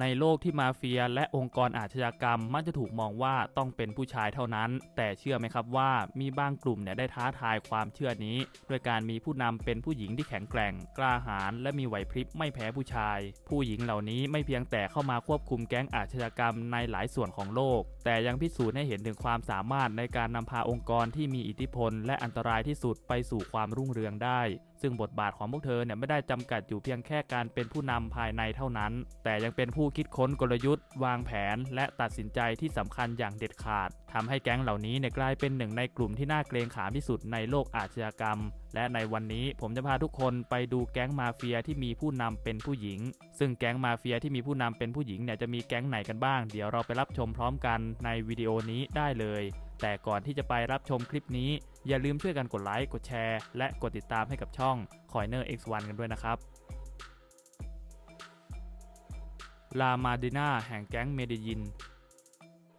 ในโลกที่มาเฟียและองค์กรอาชญากรรมมักจะถูกมองว่าต้องเป็นผู้ชายเท่านั้น แต่เชื่อไหมครับว่ามีบางกลุ่มเนี่ยได้ท้าทายความเชื่อนี้ ด้วยการมีผู้นำเป็นผู้หญิงที่แข็งแกร่ง กล้าหาญและมีไหวพริบไม่แพ้ผู้ชาย ผู้หญิงเหล่านี้ไม่เพียงแต่เข้ามาควบคุมแก๊งอาชญากรรมในหลายส่วนของโลก แต่ยังพิสูจน์ให้เห็นถึงความสามารถในการนำพาองค์กรที่มีอิทธิพล และอันตรายที่สุดไปสู่ความรุ่งเรืองได้ ซึ่งบทบาทของพวกเธอเนี่ยไม่ได้จำกัดอยู่เพียงแค่การเป็นผู้นำภายในเท่านั้น แต่ยังเป็นผู้คิดค้นกลยุทธ์ วางแผน และตัดสินใจที่สำคัญอย่างเด็ดขาดทำให้แก๊งเหล่านี้เนี่ยกลายเป็นหนึ่งในกลุ่มที่น่าเกรงขามที่สุดในโลกอาชญากรรม และในวันนี้ผมจะพาทุกคนไปดูแก๊งมาเฟียที่มีผู้นำเป็นผู้หญิง ซึ่งแก๊งมาเฟียที่มีผู้นำเป็นผู้หญิงเนี่ยจะมีแก๊งไหนกันบ้าง เดี๋ยวเราไปรับชมพร้อมกันในวิดีโอนี้ได้เลย แต่ก่อนที่จะไปรับชมคลิปนี้ อย่าลืมช่วยกันกดไลค์ กดแชร์ และกดติดตามให้กับช่อง c o i n e r X1 กันด้วยนะครับ ลามาดินาแห่งแก๊งเมเดยิน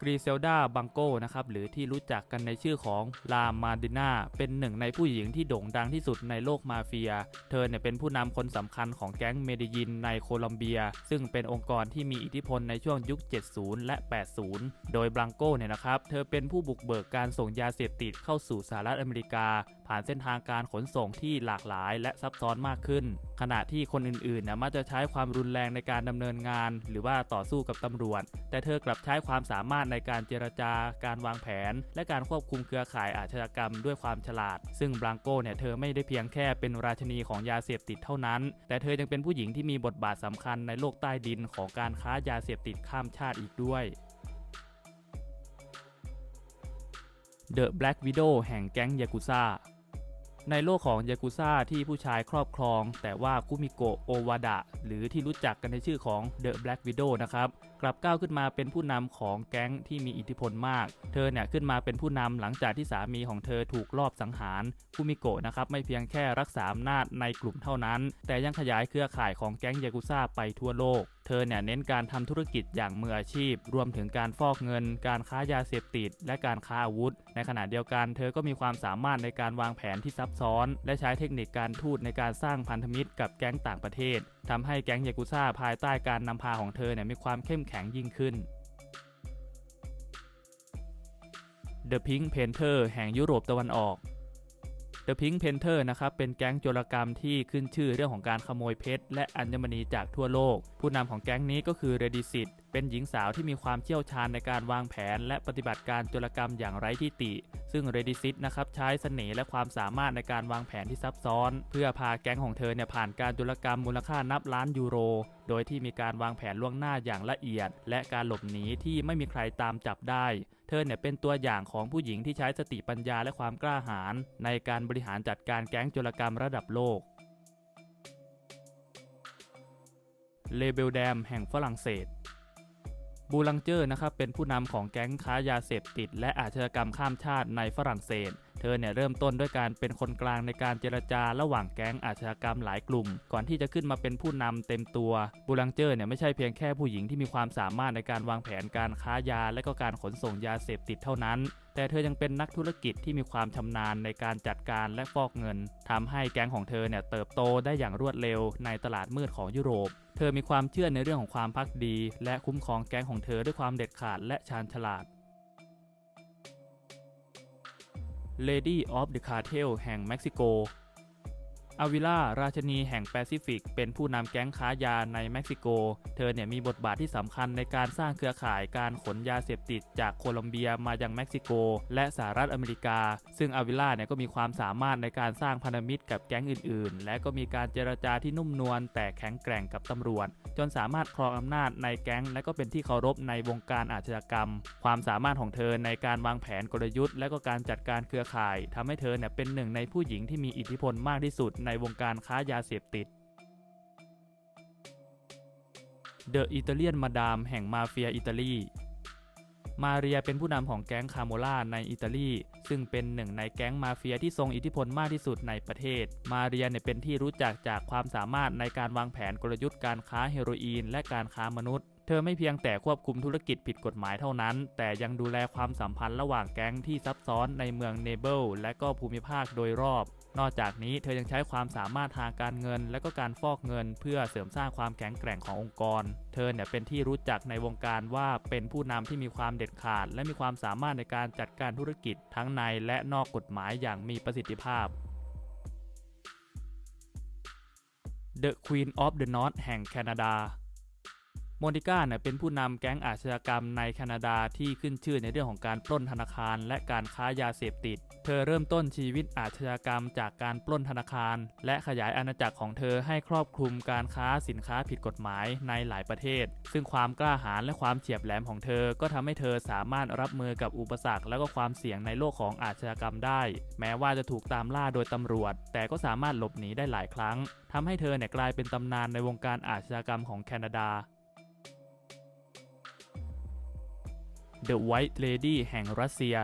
กรีเซลดาบังโกนะครับหรือที่รู้จักกันในชื่อของลามาดิน่าเป็นหนึ่งในผู้หญิงที่โด่งดังที่สุดในโลกมาเฟีย เธอเนี่ยเป็นผู้นำคนสำคัญของแก๊งเมดิยินในโคลอมเบีย ซึ่งเป็นองค์กรที่มีอิทธิพลในช่วงยุค 70 และ 80 โดยบังโกเนี่ยนะครับ เธอเป็นผู้บุกเบิกการส่งยาเสพติดเข้าสู่สหรัฐอเมริกาผ่านเส้นทางการขนส่งที่หลากหลายและซับซ้อนมากขึ้น ขณะที่คนอื่นๆนี่ยมักจะใช้ความรุนแรงในการดำเนินงาน หรือว่าต่อสู้กับตำรวจ แต่เธอกลับใช้ความสามารถในการเจรจา การวางแผน และการควบคุมเครือข่ายอาชญากรรมด้วยความฉลาด ซึ่งบรังโกเนี่ยเธอไม่ได้เพียงแค่เป็นราชนีของยาเสพติดเท่านั้น แต่เธอยังเป็นผู้หญิงที่มีบทบาทสำคัญในโลกใต้ดินของการค้ายาเสพติดข้ามชาติอีกด้วย The Black Widow แห่งแก๊งยากุซ่า ในโลกของยากุซ่าที่ผู้ชายครอบครอง แต่ว่าคุมิโกะโอวาดะหรือที่รู้จักกันในชื่อของ The Black Widow นะครับ กลับก้าวขึ้นมาเป็นผู้นำของแก๊งที่มีอิทธิพลมาก เธอเนี่ยขึ้นมาเป็นผู้นำหลังจากที่สามีของเธอถูกลอบสังหารคุมิโกะนะครับไม่เพียงแค่รักษาอำนาจในกลุ่มเท่านั้น แต่ยังขยายเครือข่ายของแก๊งยากุซ่าไปทั่วโลกเธอเนี่ยเน้นการทำธุรกิจอย่างมืออาชีพ รวมถึงการฟอกเงิน การค้ายาเสพติด และการค้าอาวุธ ในขณะเดียวกันเธอก็มีความสามารถในการวางแผนที่ซับซ้อน และใช้เทคนิคการทูตในการสร้างพันธมิตรกับแก๊งต่างประเทศ ทำให้แก๊งยากุซ่าภายใต้การนำพาของเธอเนี่ยมีความเข้มแข็งยิ่งขึ้น The Pink Panther แห่งยุโรปตะวันออก The Pink Panther นะครับเป็นแก๊งโจรกรรมที่ขึ้นชื่อเรื่องของการขโมยเพชรและอัญมณีจากทั่วโลก ผู้นำของแก๊งนี้ก็คือเรดิสิต เป็นหญิงสาวที่มีความเชี่ยวชาญในการวางแผน และปฏิบัติการโจรกรรมอย่างไร้ที่ติ ซึ่งเรดิซิตนะครับใช้เสน่ห์และความสามารถในการวางแผนที่ซับซ้อน เพื่อพาแก๊งของเธอเนี่ยผ่านการโจรกรรมมูลค่านับล้านยูโร โดยที่มีการวางแผนล่วงหน้าอย่างละเอียด และการหลบหนีที่ไม่มีใครตามจับได้ เธอเนี่ยเป็นตัวอย่างของผู้หญิงที่ใช้สติปัญญาและความกล้าหาญในการบริหารจัดการแก๊งโจรกรรมระดับโลกเลเบลแดมแห่งฝรั่งเศส บูลังเจอร์นะครับเป็นผู้นำของแก๊งค้ายาเสพติด และอาชญากรรมข้ามชาติในฝรั่งเศส ธอเนี่ยเริ่มต้นด้วยการเป็นคนกลางในการเจรจาระหว่างแก๊งอาชญากรรมหลายกลุ่ม ก่อนที่จะขึ้นมาเป็นผู้นำเต็มตัวบูลังเจอร์เนี่ยไม่ใช่เพียงแค่ผู้หญิงที่มีความสามารถในการวางแผนการค้ายา และก็การขนส่งยาเสพติดเท่านั้นแต่เธอยังเป็นนักธุรกิจที่มีความชำนาญในการจัดการและฟอกเงินทำให้แก๊งของเธอเนี่ยเติบโตได้อย่างรวดเร็วในตลาดมืดของยุโรป เธอมีความเชื่อในเรื่องของความพักดี และคุ้มครองแก๊งของเธอด้วยความเด็ดขาดและชาญฉลาด Lady of the Cartel แห่งเม็กซิโก อาวิล่าราชนีแห่งแปซิฟิก เป็นผู้นำแก๊งค้ายาในเม็กซิโก เธอเนี่ยมีบทบาทที่สำคัญในการสร้างเครือข่ายการขนยาเสพติดจากโคลอมเบียมายังเม็กซิโก และสหรัฐอเมริกา ซึ่งอาวิล่าเนี่ยก็มีความสามารถในการสร้างพันธมิตรกับแก๊งอื่นๆ และก็มีการเจรจาที่นุ่มนวลแต่แข็งแกร่งกับตำรวจ จนสามารถครองอำนาจในแก๊งและก็เป็นที่เคารพในวงการอาชญากรรม ความสามารถของเธอในการวางแผนกลยุทธ์ และก็การจัดการเครือข่ายทำให้เธอเนี่ยเป็นหนึ่งในผู้หญิงที่มีอิทธิพลมากที่สุดในวงการค้ายาเสพติด เดอะอิตาเลียนมาดามแห่งมาเฟียอิตาลีมาเรียเป็นผู้นำของแก๊งคาโมล่าในอิตาลี ซึ่งเป็นหนึ่งในแก๊งมาเฟียที่ทรงอิทธิพลมากที่สุดในประเทศ มาเรียเนี่ยเป็นที่รู้จักจากความสามารถในการวางแผนกลยุทธ์การค้าเฮโรอีนและการค้ามนุษย์ เธอไม่เพียงแต่ควบคุมธุรกิจผิดกฎหมายเท่านั้น แต่ยังดูแลความสัมพันธ์ระหว่างแก๊งที่ซับซ้อนในเมืองเนเบิลและก็ภูมิภาคโดยรอบ นอกจากนี้เธอยังใช้ความสามารถทางการเงิน และก็การฟอกเงิน เพื่อเสริมสร้างความแข็งแกร่งขององค์กร เธอเนี่ยเป็นที่รู้จักในวงการว่าเป็นผู้นำที่มีความเด็ดขาด และมีความสามารถในการจัดการธุรกิจทั้งในและนอกกฎหมายอย่างมีประสิทธิภาพ The Queen of the North แห่งแคนาดา มนิก้าเนี่ยเป็นผู้นำแก๊งอาชญากรรมในแคนาดาที่ขึ้นชื่อในเรื่องของการปล้นธนาคาร และการค้ายาเสพติด เธอเริ่มต้นชีวิตอาชญากรรมจากการปล้นธนาคาร และขยายอาณาจักรของเธอให้ครอบคลุมการค้าสินค้าผิดกฎหมายในหลายประเทศ ซึ่งความกล้าหาญและความเฉียบแหลมของเธอ ก็ทำให้เธอสามารถรับมือกับอุปสรรคและก็ความเสี่ยงในโลกของอาชญากรรมได้ แม้ว่าจะถูกตามล่าโดยตำรวจ แต่ก็สามารถหลบหนีได้หลายครั้งทำให้เธอเนี่ยกลายเป็นตำนานในวงการอาชญากรรมของแคนาดา The White Lady แห่งรัสเซีย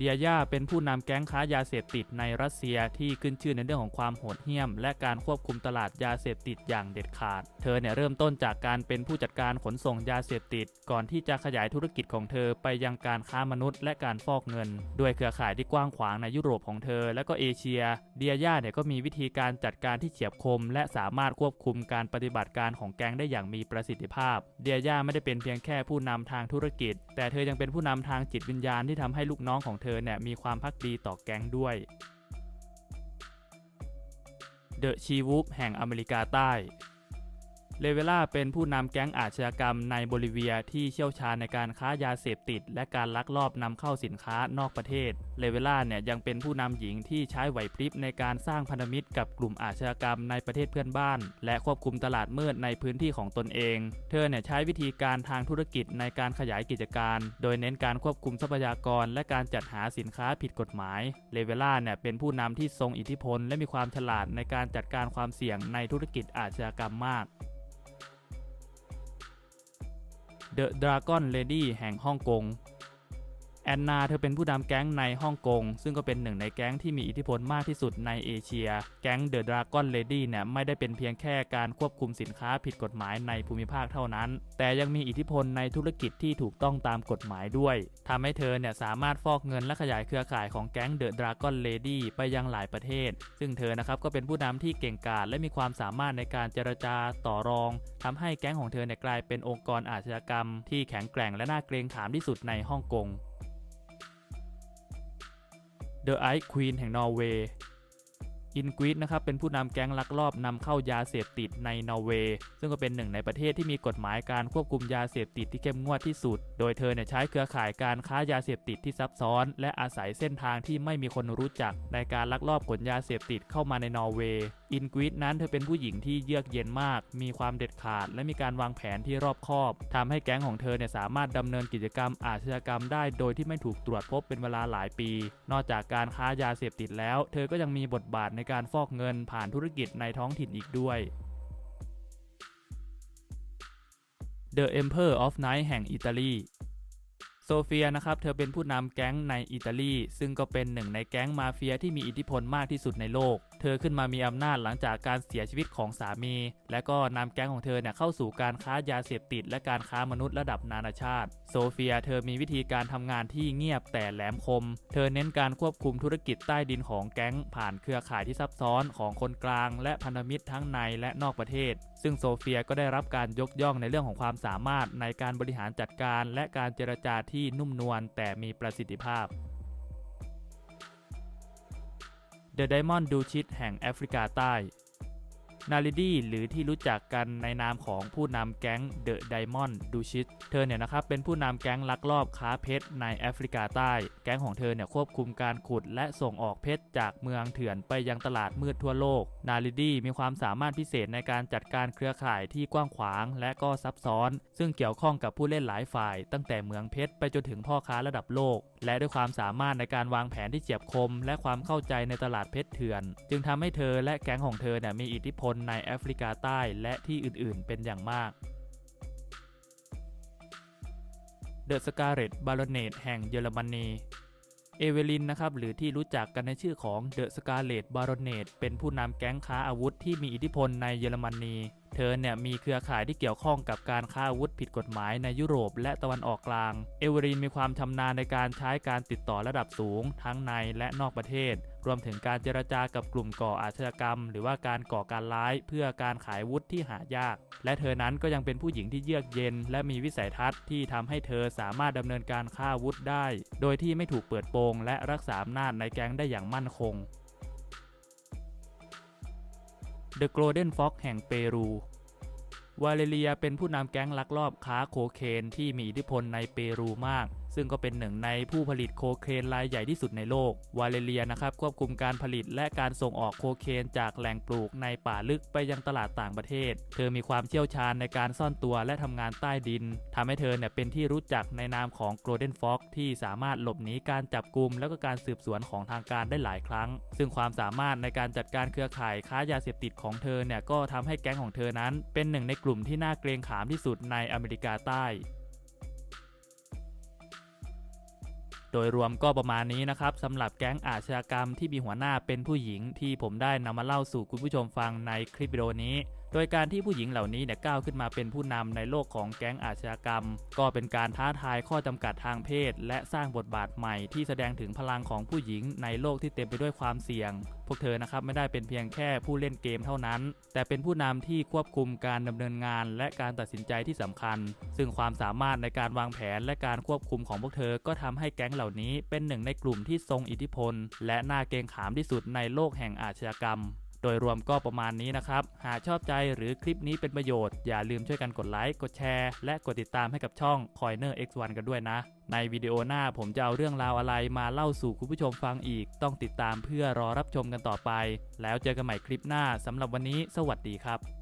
เดียย่าเป็นผู้นำแก๊งค้ายาเสพติดในรัสเซียที่ขึ้นชื่อในเรื่องของความโหดเหี้ยม และการควบคุมตลาดยาเสพติดอย่างเด็ดขาด เธอเนี่ยเริ่มต้นจากการเป็นผู้จัดการขนส่งยาเสพติด ก่อนที่จะขยายธุรกิจของเธอไปยังการค้ามนุษย์ และการฟอกเงิน ด้วยเครือข่ายที่กว้างขวางในยุโรปของเธอ และก็เอเชีย เดียย่าเนี่ยก็มีวิธีการจัดการที่เฉียบคม และสามารถควบคุมการปฏิบัติการของแก๊งได้อย่างมีประสิทธิภาพ เดียย่าไม่ได้เป็นเพียงแค่ผู้นำทางธุรกิจ แต่เธอยังเป็นผู้นำทางจิตวิญญาณที่ทำให้ลูกน้องของเธอเนี่ยมีความพักดีต่อแก๊งด้วย เดอะชีวูฟแห่งอเมริกาใต้ เลเวล่าเป็นผู้นำแก๊งอาชญากรรมในโบลิเวียที่เชี่ยวชาญในการค้ายาเสพติด และการลักลอบนำเข้าสินค้านอกประเทศ เลเวล่าเนี่ยยังเป็นผู้นำหญิงที่ใช้ไหวพริบในการสร้างพันธมิตรกับกลุ่มอาชญากรรมในประเทศเพื่อนบ้าน และควบคุมตลาดมืดในพื้นที่ของตนเอง เธอเนี่ยใช้วิธีการทางธุรกิจในการขยายกิจการ โดยเน้นการควบคุมทรัพยากร และการจัดหาสินค้าผิดกฎหมาย เลเวล่าเนี่ยเป็นผู้นำที่ทรงอิทธิพล และมีความฉลาดในการจัดการความเสี่ยงในธุรกิจอาชญากรรมมาก The Dragon Lady แห่งฮ่องกง แอนนาเธอเป็นผู้นำแก๊งในฮ่องกง ซึ่งก็เป็นหนึ่งในแก๊งที่มีอิทธิพลมากที่สุดในเอเชีย แก๊ง The Dragon Lady เนี่ยไม่ได้เป็นเพียงแค่การควบคุมสินค้าผิดกฎหมายในภูมิภาคเท่านั้น แต่ยังมีอิทธิพลในธุรกิจที่ถูกต้องตามกฎหมายด้วยทำให้เธอเนี่ยสามารถฟอกเงินและขยายเครือข่ายของแก๊ง The Dragon Lady ไปยังหลายประเทศ ซึ่งเธอนะครับก็เป็นผู้นำที่เก่งกาจและมีความสามารถในการเจรจาต่อรองทำให้แก๊งของเธอเนี่ยกลายเป็นองค์กรอาชญากรรม ที่แข็งแกร่งและน่าเกรงขามที่สุดในฮ่องกง The Ice Queen แห่งนอร์เวย์ อินกวิดนะครับเป็นผู้นำแก๊งลักลอบนำเข้ายาเสพติดในนอร์เวย์ซึ่งก็เป็นหนึ่งในประเทศที่มีกฎหมายการควบคุมยาเสพติดที่เข้มงวดที่สุด โดยเธอเนี่ยใช้เครือข่ายการค้ายาเสพติดที่ซับซ้อน และอาศัยเส้นทางที่ไม่มีคนรู้จัก ในการลักลอบขนยาเสพติดเข้ามาในนอร์เวย์อินกวิดนั้นเธอเป็นผู้หญิงที่เยือกเย็นมาก มีความเด็ดขาด และมีการวางแผนที่รอบคอบทำให้แก๊งของเธอเนี่ยสามารถดำเนินกิจกรรมอาชญากรรมได้ โดยที่ไม่ถูกตรวจพบเป็นเวลาหลายปี นอกจากการค้ายาเสพติดแล้ว เธอก็ยังมีบทบาทในการฟอกเงินผ่านธุรกิจในท้องถิ่นอีกด้วย The Emperor of Night แห่งอิตาลีโซเฟียนะครับ เธอเป็นผู้นำแก๊งในอิตาลี ซึ่งก็เป็นหนึ่งในแก๊งมาเฟียที่มีอิทธิพลมากที่สุดในโลก เธอขึ้นมามีอำนาจหลังจากการเสียชีวิตของสามี และก็นำแก๊งของเธอเนี่ยเข้าสู่การค้ายาเสพติด และการค้ามนุษย์ระดับนานาชาติ โซเฟียเธอมีวิธีการทำงานที่เงียบแต่แหลมคม เธอเน้นการควบคุมธุรกิจใต้ดินของแก๊ง ผ่านเครือข่ายที่ซับซ้อนของคนกลาง และพันธมิตรทั้งในและนอกประเทศ ซึ่งโซเฟียก็ได้รับการยกย่องในเรื่องของความสามารถในการบริหารจัดการ และการเจรจาที่นุ่มนวลแต่มีประสิทธิภาพ The Diamond d u c h i s แห่งแอฟริกาใต้ นาริดีหรือที่รู้จักกันในนามของผู้นำแก๊ง The Diamond d u c h i s เธอเนี่ยนะครับเป็นผู้นำแก๊งลักลอบค้าเพชรในแอฟริกาใต้ แก๊งของเธอเนี่ยควบคุมการขุดและส่งออกเพชรจากเมืองเถื่อนไปยังตลาดมืดทั่วโลก นาริดีมีความสามารถพิเศษในการจัดการเครือข่ายที่กว้างขวางและก็ซับซ้อน ซึ่งเกี่ยวข้องกับผู้เล่นหลายฝ่าย ตั้งแต่เมืองเพชรไปจนถึงพ่อค้าระดับโลกและด้วยความสามารถในการวางแผนที่เฉียบคม และความเข้าใจในตลาดเพชรเถื่อน จึงทำให้เธอและแก๊งของเธอเนี่ยมีอิทธิพลในแอฟริกาใต้และที่อื่นๆ เป็นอย่างมากเดอะสการ์เรตบาลเนตแห่งเยอรมนี เอเวลินนะครับหรือที่รู้จักกันในชื่อของเดอะสกาเลตบารอนเนตเป็นผู้นำแก๊งค้าอาวุธที่มีอิทธิพลในเยอรมนี เธอเนี่ยมีเครือข่ายที่เกี่ยวข้องกับการค้าอาวุธผิดกฎหมายในยุโรปและตะวันออกกลาง เอเวลินมีความชำนาญในการใช้การติดต่อระดับสูง ทั้งในและนอกประเทศ รวมถึงการเจรจากับกลุ่มก่ออาชญากรรม หรือว่าการก่อการร้ายเพื่อการขายวุธที่หายาก และเธอนั้นก็ยังเป็นผู้หญิงที่เยือกเย็น และมีวิสัยทัศน์ที่ทำให้เธอสามารถดำเนินการฆ่าวุธได้ โดยที่ไม่ถูกเปิดโปงและรักษาอำนาจในแก๊งได้อย่างมั่นคง The Golden Fox แห่งเปรูวาเลเรียเป็นผู้นำแก๊งลักลอบค้าโคเคนที่มีอิทธิพลในเปรูมากซึ่งก็เป็นหนึ่งในผู้ผลิตโคเคนรายใหญ่ที่สุดในโลก วาเลเรียนะครับควบคุมการผลิตและการส่งออกโคเคนจากแหล่งปลูกในป่าลึกไปยังตลาดต่างประเทศ เธอมีความเชี่ยวชาญในการซ่อนตัวและทำงานใต้ดินทำให้เธอเนี่ยเป็นที่รู้จักในนามของ Golden Fox ที่สามารถหลบหนีการจับกลุ่มและก็การสืบสวนของทางการได้หลายครั้ง ซึ่งความสามารถในการจัดการเครือข่ายค้ายาเสพติดของเธอเนี่ยก็ทำให้แก๊งของเธอนั้น เป็นหนึ่งในกลุ่มที่น่าเกรงขามที่สุดในอเมริกาใต้ โดยรวมก็ประมาณนี้นะครับสำหรับแก๊งอาชญากรรมที่มีหัวหน้าเป็นผู้หญิงที่ผมได้นำมาเล่าสู่คุณผู้ชมฟังในคลิปวิดีโอนี้ โดยการที่ผู้หญิงเหล่านี้เนี่ยก้าวขึ้นมาเป็นผู้นำในโลกของแก๊งอาชญากรรม ก็เป็นการท้าทายข้อจำกัดทางเพศ และสร้างบทบาทใหม่ที่แสดงถึงพลังของผู้หญิงในโลกที่เต็มไปด้วยความเสี่ยง พวกเธอนะครับไม่ได้เป็นเพียงแค่ผู้เล่นเกมเท่านั้น แต่เป็นผู้นำที่ควบคุมการดำเนินงาน และการตัดสินใจที่สำคัญ ซึ่งความสามารถในการวางแผนและการควบคุมของพวกเธอ ก็ทำให้แก๊งเหล่านี้เป็นหนึ่งในกลุ่มที่ทรงอิทธิพล และน่าเกรงขามที่สุดในโลกแห่งอาชญากรรม โดยรวมก็ประมาณนี้นะครับ หากชอบใจหรือคลิปนี้เป็นประโยชน์ อย่าลืมช่วยกันกดไลค์ กดแชร์ และกดติดตามให้กับช่อง Coiner X1 กันด้วยนะ ในวิดีโอหน้าผมจะเอาเรื่องราวอะไรมาเล่าสู่คุณผู้ชมฟังอีก ต้องติดตามเพื่อรอรับชมกันต่อไป แล้วเจอกันใหม่คลิปหน้าสำหรับวันนี้ สวัสดีครับ